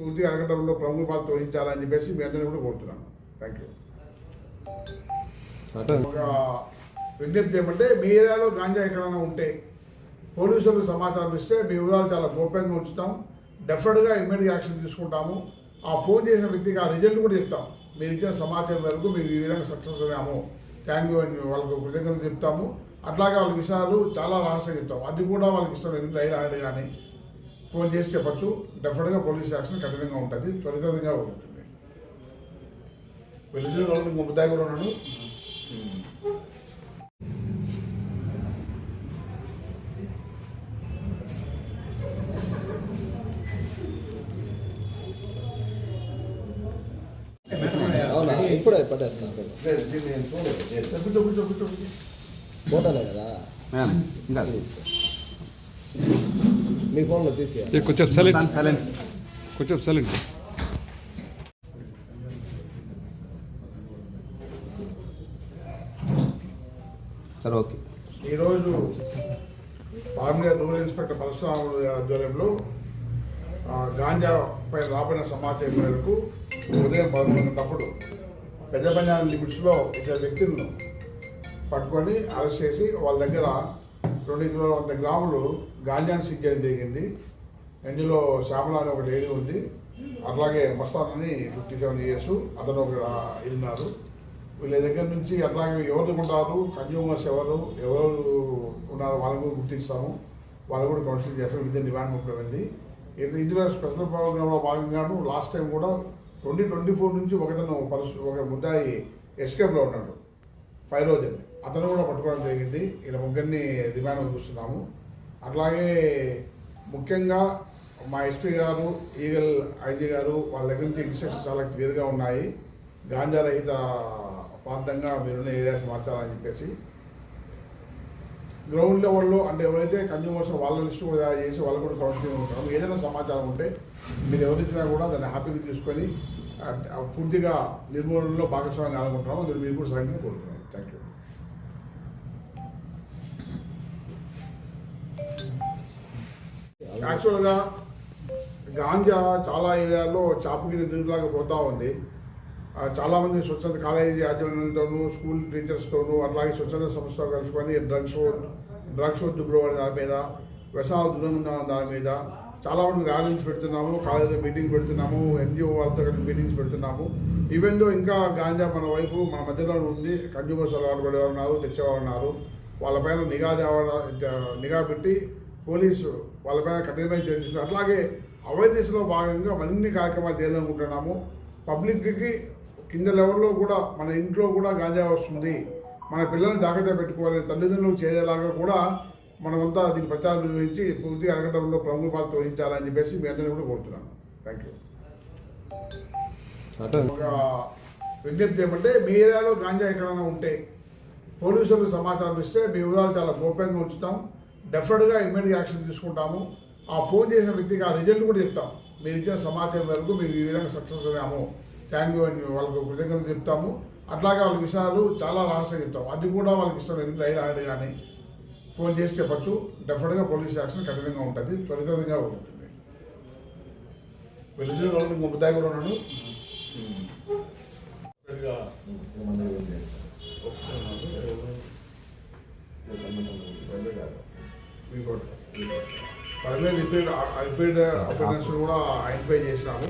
పూర్తిగా అడగడంలో ప్రముఖ పాత్ర వహించాలని చెప్పేసి మీ అందరినీ కూడా కోరుతున్నాను. థ్యాంక్ యూ ఒక విజ్ఞప్తి ఏమంటే మీ ఏరియాలో గాంజా ఎక్కడైనా ఉంటే పోలీసులకు సమాచారం ఇస్తే మీ వివరాలు చాలా గోప్యంగా ఉంచుతాం. డెఫినెట్గా ఇమ్మీడియట్ యాక్షన్ తీసుకుంటాము. ఆ ఫోన్ చేసిన వ్యక్తికి ఆ రిజల్ట్ కూడా చెప్తాం. మీరు ఇచ్చిన సమాచారం వరకు మేము ఈ విధంగా సక్సెస్ అయ్యాము. థ్యాంక్ యూ అని వాళ్ళకు కృతజ్ఞతలు చెప్తాము. అట్లాగే వాళ్ళ విషయాలు చాలా రహస్యంగా చెప్తాం అది కూడా వాళ్ళకి ఇష్టం రైలు ఆడి కానీ ఫోన్ చేసి చెప్పచ్చు. డెఫినెట్గా పోలీస్ యాక్షన్ కఠినంగా ఉంటుంది. త్వరితంగా ఉంటుంది. వెలిసిన వాళ్ళు ఇంకో ముద్దాయి కూడా ఉన్నాడు. ఇప్పుడే పట్టేస్తాను. ఫోటోలే కదా? ఇంకా మీ ఫోన్లో తీసి ఏ కొంచెం సైలెంట్ కొంచెం సైలెంట్ సరే ఓకే ఈరోజు పార్మియర్ రూరల్ ఇన్స్పెక్టర్ పరశురాములు గారి ఆధ్వర్యంలో ఆ, గాంజా పై రాబడిన సమాచారం మేరకు ఉదయం పదకొండున్నప్పుడు పెద్ద పంజాబ్ లిమిట్స్లో ఇద్దరు వ్యక్తులను పట్టుకొని అరెస్ట్ చేసి వాళ్ళ దగ్గర రెండు కిలోల వంద గ్రాములు గాంజాను సీజ్ చేయడం జరిగింది. ఇందులో శ్యామల అని ఒక లేడీ ఉంది. అట్లాగే మస్తాన్ అని ఫిఫ్టీ సెవెన్ ఇయర్స్ అతను ఒక వెళ్ళినారు వీళ్ళ దగ్గర నుంచి అట్లాగే ఎవరు ఉంటారు కన్జ్యూమర్స్ ఎవరు ఎవరు ఉన్నారు వాళ్ళని కూడా గుర్తిస్తాము. వాళ్ళు కూడా కౌన్సిలింగ్ చేస్తాం విద్య డిమాండ్ ఉంటుంది ఇందులో స్పెషల్ ప్రోగ్రాంలో భాగంగాను లాస్ట్ టైం కూడా ట్వంటీ ట్వంటీ ఫోర్ నుంచి ఒకతను పరిస్థితి ఒక ముద్దాయి ఎస్కేప్లో ఉన్నాడు. ఫైరోజన్ అతను కూడా పట్టుకోవడం జరిగింది. ఇలా ముగ్గురిని రిమాండ్ చూస్తున్నాము. అట్లాగే ముఖ్యంగా మా ఎస్పీ గారు ఈగల్ ఐజీ గారు వాళ్ళ దగ్గర నుంచి ఇన్స్ట్రక్షన్స్ చాలా క్లియర్గా ఉన్నాయి. గాంజా రహిత ప్రాంతంగా మీరున్న ఏరియాస్ మార్చాలని చెప్పేసి. గ్రౌండ్ లెవెల్లో అంటే ఎవరైతే కన్జ్యూమర్స్ వాళ్ళ లిస్ట్ కూడా తయారు చేసి వాళ్ళు కూడా కౌన్సిలింగ్ ఉంటారు. ఏదైనా సమాచారం ఉంటే మీరు ఎవరిచ్చినా కూడా దాన్ని హ్యాపీగా తీసుకొని పూర్తిగా నిర్మూలనలో భాగస్వామ్యం కానుకుంటున్నాము అందులో మీరు కూడా సహాయం కోరుతున్నాం థ్యాంక్ యూ యాక్చువల్గా గాంజా చాలా ఏరియాల్లో చాపు కింద నిరులాగా పోతూ ఉంది. చాలామంది స్వచ్ఛంద కాలేజీ యాజమాన్యంతోనూ స్కూల్ టీచర్స్తోనూ అట్లాగే స్వచ్ఛంద సంస్థతో కలుసుకొని డ్రగ్స్ డ్రగ్స్ వద్దు బ్రో దాని మీద వ్యసనాలు దూరంగా దాని మీద చాలా మంది ర్యాలీస్ పెడుతున్నాము కాలేజీలో మీటింగ్ పెడుతున్నాము ఎన్జిఓ వాళ్ళతో కలిసి మీటింగ్స్ పెడుతున్నాము. ఈవెన్ దో ఇంకా గాంజా మన వైపు మన మధ్యలో ఉంది కన్జ్యూమర్స్ అలవాటు పడేవారు ఉన్నారు తెచ్చేవారు ఉన్నారు. వాళ్ళపైన నిఘా దేవ- నిఘా పెట్టి పోలీసు వాళ్ళపైన కఠినమైన చర్యలు అట్లాగే అవేర్నెస్లో భాగంగా మరిన్ని కార్యక్రమాలు చేయాలనుకుంటున్నాము పబ్లిక్కి కింద లెవెల్లో కూడా మన ఇంట్లో కూడా గాంజా వస్తుంది. మన పిల్లల్ని జాగ్రత్త పెట్టుకోవాలి తల్లిదండ్రులు చేరేలాగా కూడా మనమంతా దీని ప్రచారం నిర్వహించి పూర్తిగా అడగడంలో ప్రముఖ పాత్ర వహించాలని చెప్పేసి మీ అందరినీ కూడా కోరుతున్నాను. థ్యాంక్ యూ ఒక విజ్ఞప్తి ఏమంటే మీ ఏరియాలో గాంజా ఎక్కడైనా ఉంటే పోలీసులకు సమాచారం ఇస్తే మీ వివరాలు చాలా గోప్యంగా ఉంచుతాం. డెఫినెట్గా ఇమ్మీడియట్ యాక్షన్ తీసుకుంటాము. ఆ ఫోన్ చేసిన వ్యక్తికి ఆ రిజల్ట్ కూడా చెప్తాం. మీరు ఇచ్చిన సమాచారం వరకు మేము ఈ విధంగా సక్సెస్ అయ్యాము. థ్యాంక్ యూ అని వాళ్ళకు కృతజ్ఞతలు చెప్తాము. అట్లాగే వాళ్ళ విషయాలు చాలా రహస్యంగా చెప్తాం అది కూడా వాళ్ళకి ఇష్టం రైలు ఆడి కానీ ఫోన్ చేసి చెప్పచ్చు. డెఫినెట్గా పోలీస్ యాక్షన్ కఠినంగా ఉంటుంది. త్వరితంగా ఉంటుంది. వెలిసిన వాళ్ళు కూడా ఉన్నాడు. పర్లేదు కూడా ఐడెంటిఫై చేసినాము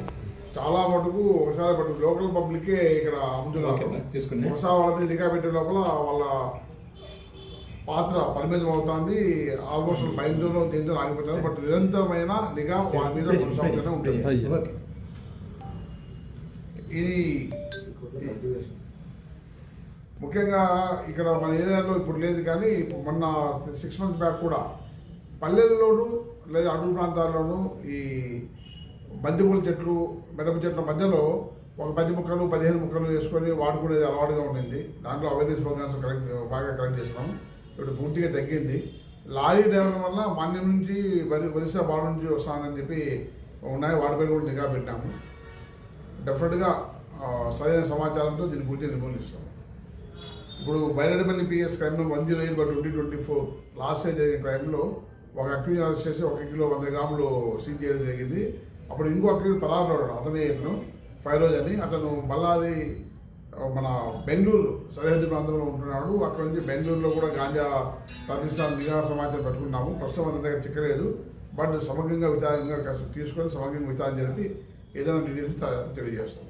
చాలా మటుకు ఒకసారి లోకల్ పబ్లికే ఇక్కడ అమ్ముతున్నారు. తీసుకుని. ఒకసారి వాళ్ళ మీద నిఘా పెట్టే లోపల వాళ్ళ పాత్ర పరిమితం అవుతుంది ఆల్మోస్ట్ బయలుదేరలో దీంతో ఆగిపోతారు. బట్ నిరంతరమైన నిఘా వాళ్ళ మీద కొనసాగుతూనే ఉంటుంది. ఇది ముఖ్యంగా ఇక్కడ మన ఏరియాలో ఇప్పుడు లేదు కానీ మొన్న సిక్స్ మంత్స్ బ్యాక్ కూడా పల్లెల్లోనూ లేదా అడవి ప్రాంతాల్లోనూ ఈ బంతిపూల చెట్లు మిరప చెట్ల మధ్యలో ఒక పది ముక్కలు పదిహేను ముక్కలు వేసుకొని వాడుకునేది అలవాటుగా ఉండింది. దాంట్లో అవేర్నెస్ ప్రోగ్రామ్స్ కలెక్ట్ బాగా కలెక్ట్ చేసినాము ఇప్పుడు పూర్తిగా తగ్గింది. లారీ డ్రైవర్ వల్ల మాన్యం నుంచి వరి ఒరిస్సా బాడ నుంచి వస్తానని చెప్పి ఉన్నాయి. వాటిపై కూడా నిఘా పెట్టాము. డెఫినెట్గా సరైన సమాచారంతో దీన్ని పూర్తిగా నిర్మూలిస్తాం ఇప్పుడు Byreddipalli PS క్రైమ్లో one zero eight by twenty twenty four last year జరిగిన క్రైమ్లో ఒక అక్యూజ్ అరెస్ట్ చేసి ఒక కిలో వంద గ్రాములు సీజ్ చేయడం జరిగింది. అప్పుడు ఇంకో అక్యూజ్ పరారులో అతనే ఇతను ఫైరోజ్ అని. అతను బళ్ళారి మన బెంగళూరు సరిహద్దు ప్రాంతంలో ఉంటున్నాడు. అక్కడ నుంచి బెంగళూరులో కూడా గాంజా తరలిస్తాను నిఘా సమాచారం పెట్టుకున్నాము. ప్రస్తుతం అతని దగ్గర చిక్కలేదు. బట్ సమగ్రంగా విచారంగా తీసుకొని సమగ్రంగా విచారం జరిపి ఏదైనా డీటెయిల్స్ తెలియజేస్తాం.